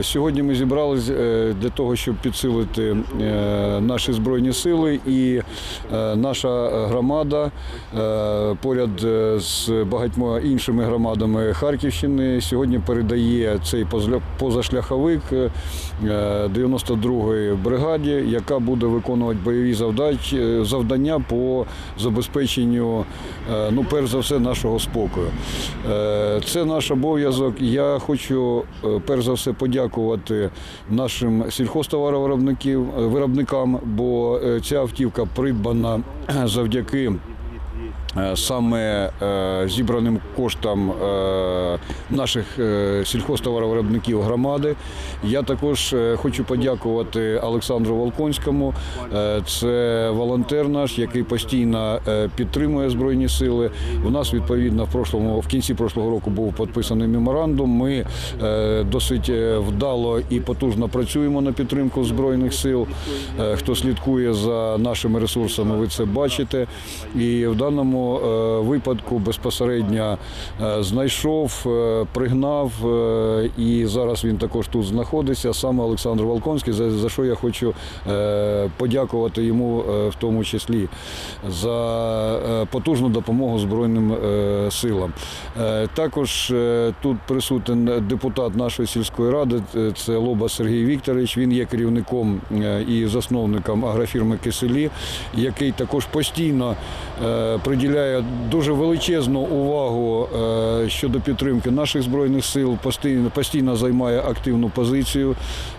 Сьогодні ми зібрались е, для того, щоб підсилити е, наші збройні сили, і е, наша громада поряд з багатьма іншими громадами Харківщини сьогодні передає цей позашляховик е, 92-ї бригаді, яка буде виконувати бойові завдання по забезпеченню, ну, перш за все, нашого спокою. Це наш обов'язок. Я хочу перш за все подякувати нашим сільхозтоваровиробників е, виробникам, бо е, ця автівка придбана завдяки. Е, Саме е, зібраним коштам е, наших сільхозтоваровиробників громади. Я також хочу подякувати Олександру Волконському. Це волонтер наш, який постійно підтримує Збройні сили. У нас відповідно в прошлому, в кінці прошлого року був підписаний меморандум. Ми досить вдало і потужно працюємо на підтримку Збройних сил. Хто слідкує за нашими ресурсами, ви це бачите. І в даному е, випадку безпосередньо е, знайшов, е, пригнав, і зараз він також тут знаходиться. Саме Олександр Волконський, за, що я хочу подякувати йому в тому числі за потужну допомогу Збройним силам. Також тут присутній депутат нашої сільської ради, це Лоба Сергій Вікторович. Він є керівником і засновником агрофірми Киселі, який також постійно е, приділяє дуже величезну увагу е, щодо підтримки наших збройних сил, постійно, постійно займає активну позицію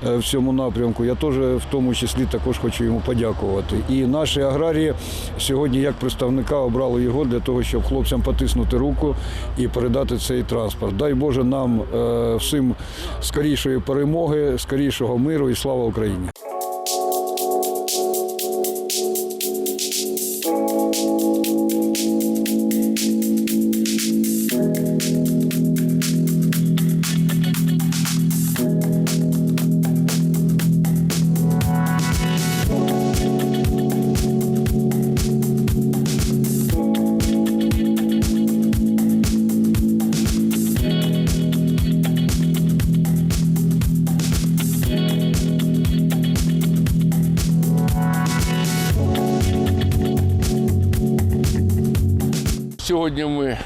е, в цьому напрямку. Я теж в тому числі також хочу йому подякувати. І наші аграрії сьогодні, як представника, обрали його для того, щоб хлопцям потиснути руку і передати цей транспорт. Дай Боже нам е, всім скорішої перемоги, скорішого миру і слава Україні. Сьогодні ми,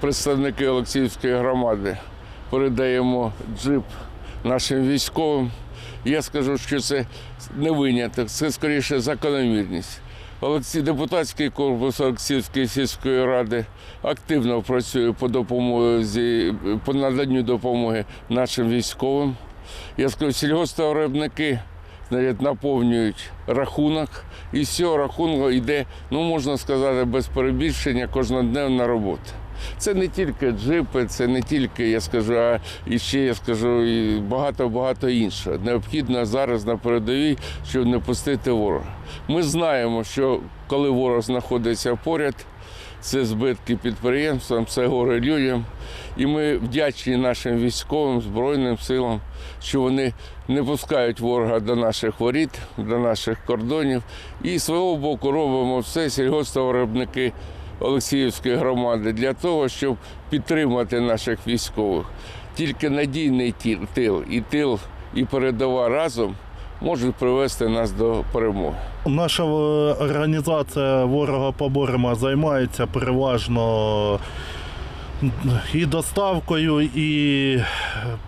представники Олексіївської громади, передаємо джип нашим військовим. Я скажу, що це не виняток, це скоріше закономірність. Депутатський корпус Олексіївської сільської ради активно працює по допомозі, по наданню допомоги нашим військовим. Я скажу, сільгосптовиробники значить, наповнюють рахунок, і з цього рахунку йде, ну можна сказати, без перебільшення кожнодневна робота. Це не тільки джипи, це не тільки, я скажу, а ще я скажу, і багато-багато іншого. Необхідно зараз на передовій, щоб не пустити ворога. Ми знаємо, що коли ворог знаходиться поряд, це збитки підприємствам, це горе людям. І ми вдячні нашим військовим, Збройним силам, що вони не пускають ворога до наших воріт, до наших кордонів. І з свого боку робимо все сільгосптовиробники Олексіївської громади для того, щоб підтримати наших військових. Тільки надійний тил і тил, і передова разом можуть привести нас до перемоги. Наша е, організація ворога поборема займається переважно і доставкою, і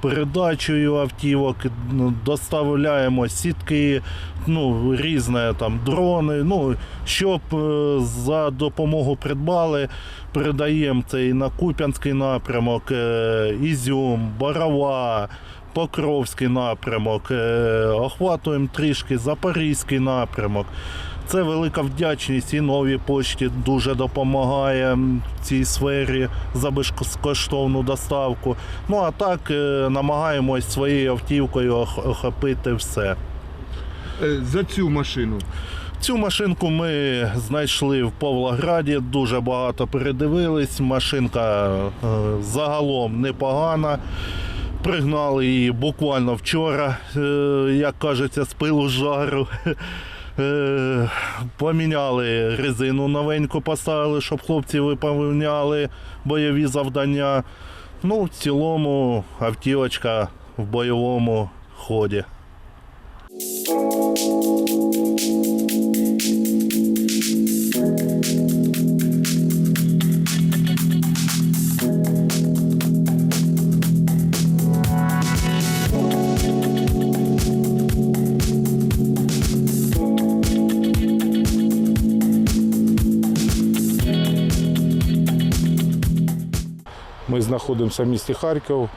передачею автівок. Ну, Доставляємо сітки, ну, різне там дрони. Ну, щоб е, за допомогу придбали, передаємо це і на Куп'янський напрямок, е, Ізюм, Барава. Покровський напрямок, е, охватуємо трішки Запорізький напрямок. Це велика вдячність і новій пошті дуже допомагає в цій сфері за безкоштовну доставку. Ну а так е, намагаємось своєю автівкою охопити все. Е, За цю машину. Цю машинку ми знайшли в Павлограді, дуже багато передивились. Машинка загалом непогана. Пригнали її буквально вчора, е, як кажеться, з пилу жару. Е, Поміняли резину новеньку, поставили, щоб хлопці виповняли бойові завдання. Ну, в цілому автівочка в бойовому ході. Ми знаходимося в місті Харків,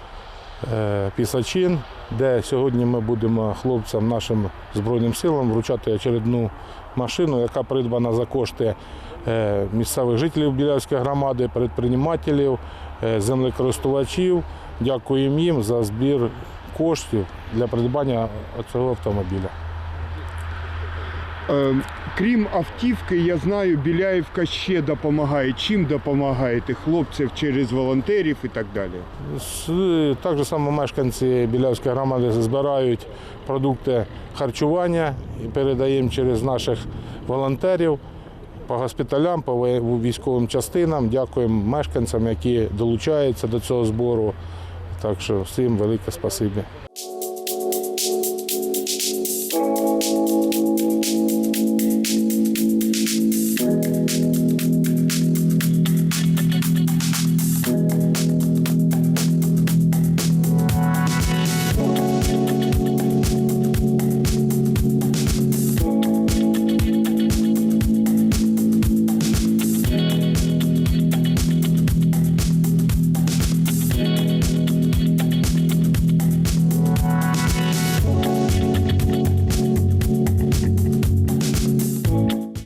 е, Пісачин, де сьогодні ми будемо хлопцям, нашим Збройним силам вручати очередну машину, яка придбана за кошти е, місцевих жителів Білявської громади, предпринимателів, е, землекористувачів. Дякуємо їм за збір коштів для придбання цього автомобіля. Е, крім автівки, я знаю, Біляївка ще допомагає. Чим допомагаєте хлопців через волонтерів і так далі? Так же само мешканці Білявської громади збирають продукти харчування і передаємо через наших волонтерів по госпіталям, по військовим частинам. Дякуємо мешканцям, які долучаються до цього збору. Так що всім велике спасибі.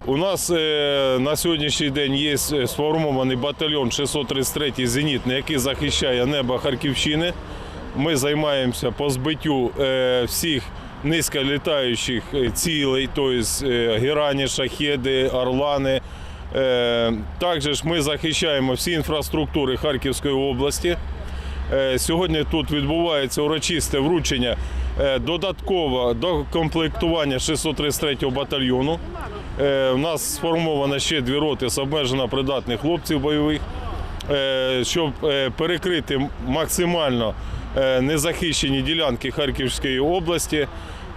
У нас е, на сьогоднішній день є е, сформований батальйон 633-й зенітний, який захищає небо Харківщини. Ми займаємося по збиттю е, всіх низьколітаючих цілей, тобто герані, шахеди, орлани. Також ми захищаємо всі інфраструктури Харківської області. Сьогодні тут відбувається урочисте вручення е, додатково до комплектування 633-го батальйону. Е, У нас сформовано ще дві роти з обмежено придатних хлопців бойових, е, щоб е, перекрити максимально е, незахищені ділянки Харківської області,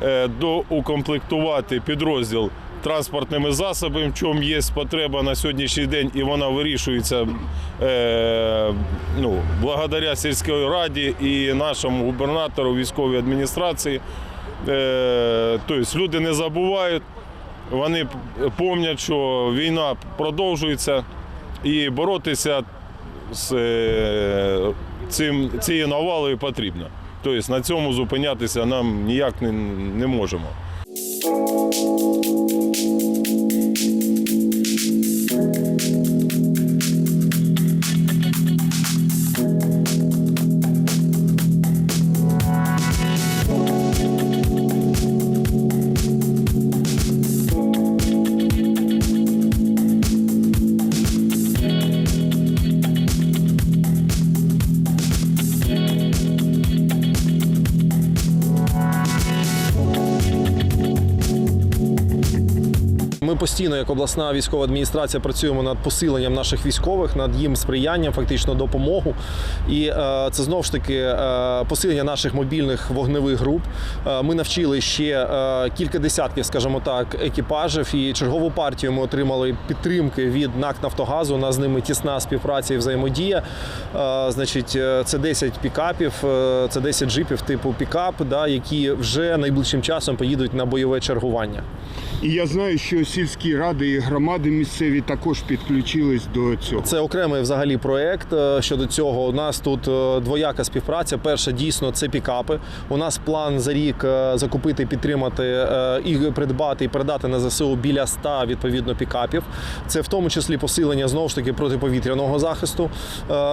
е, доукомплектувати підрозділ транспортними засобами, в чому є потреба на сьогоднішній день, і вона вирішується е, ну, благодаря сільській раді і нашому губернатору військовій адміністрації. Е, тобто люди не забувають, вони пам'ятають, що війна продовжується і боротися з е, цим, цією навалою потрібно. Тобто на цьому зупинятися нам ніяк не, не можемо. Ми постійно, як обласна військова адміністрація, працюємо над посиленням наших військових, над їм сприянням, фактично допомогу. І е, це знову ж таки е, посилення наших мобільних вогневих груп. Е, ми навчили ще кілька десятків, скажімо так, екіпажів. І чергову партію ми отримали підтримки від НАК Нафтогазу. У нас з ними тісна співпраця і взаємодія. Значить, це 10 пікапів, це 10 джипів типу пікап, да, які вже найближчим часом поїдуть на бойове чергування. І я знаю, що сільські ради і громади місцеві також підключились до цього. Це окремий взагалі проект е, щодо цього. У нас тут е, двояка співпраця. Перша дійсно це пікапи. У нас план за рік е, закупити, підтримати і придбати і передати на ЗСУ біля 100 відповідно пікапів. Це в тому числі посилення знову ж таки протиповітряного захисту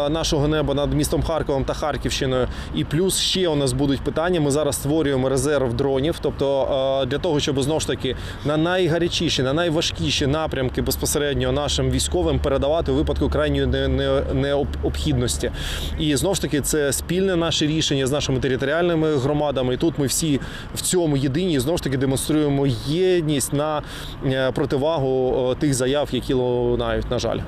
нашого неба над містом Харковом та Харківщиною. І плюс ще у нас будуть питання. Ми зараз створюємо резерв дронів, тобто для того, щоб знову ж таки на найгарячіші, на найважкіші напрямки безпосередньо нашим військовим передавати у випадку крайньої не- не- необхідності. І знову ж таки, це спільне наше рішення з нашими територіальними громадами. І тут ми всі в цьому єдині і знову ж таки демонструємо єдність на е, противагу тих заяв, які лунають, на жаль.